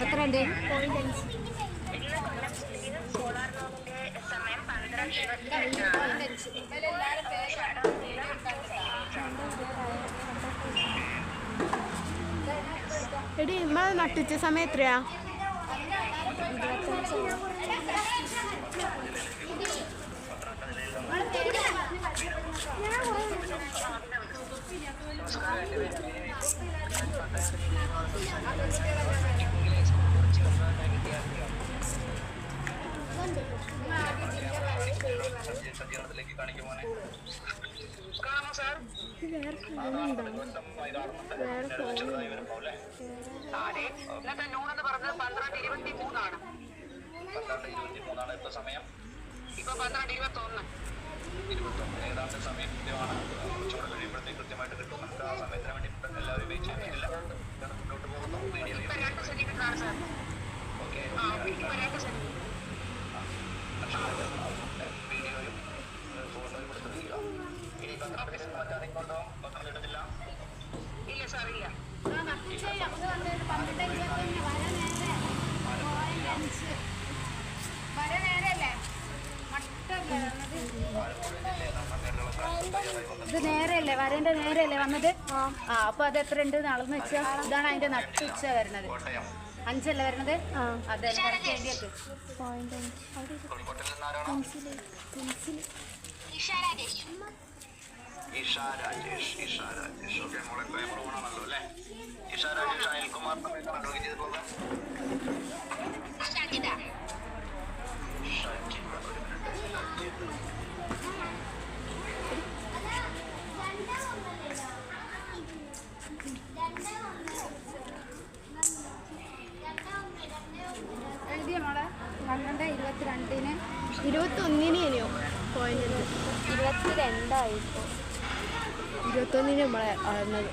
എത്ര ഉണ്ട് എടി നമ്മൾ നട്ടിച്ച സമയം എത്രയാ? സജ്ജീകരണത്തിലേക്ക് ഇന്നത്തെ ഏതാണ്ട് സമയം കൃത്യമാണ് കഴിയുമ്പോഴത്തേക്ക് കൃത്യമായിട്ട് കിട്ടും. നമുക്ക് ആ സമയത്തിന് വേണ്ടി ഇത് നേരെയല്ലേ? വരേണ്ട നേരെയല്ലേ വന്നത്? ആ അപ്പൊ അത് എത്ര ഉണ്ട് അളന്ന് വെച്ചാ? ഇതാണ് അതിന്റെ നട്ടുച്ച വരുന്നത്. കോട്ടയം അഞ്ചല്ലേ വരുന്നത്? അതെ രാജേഷ് രാജേഷ് ഇരുപത്തൊന്നിന് ഇനിയോ? പോയിന്റ് ഇരുപത്തിരണ്ടായി ഇരുപത്തൊന്നിന് നമ്മളെ അളന്നത്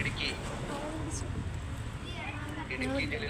ഇടുക്കി. ജില്ലയിൽ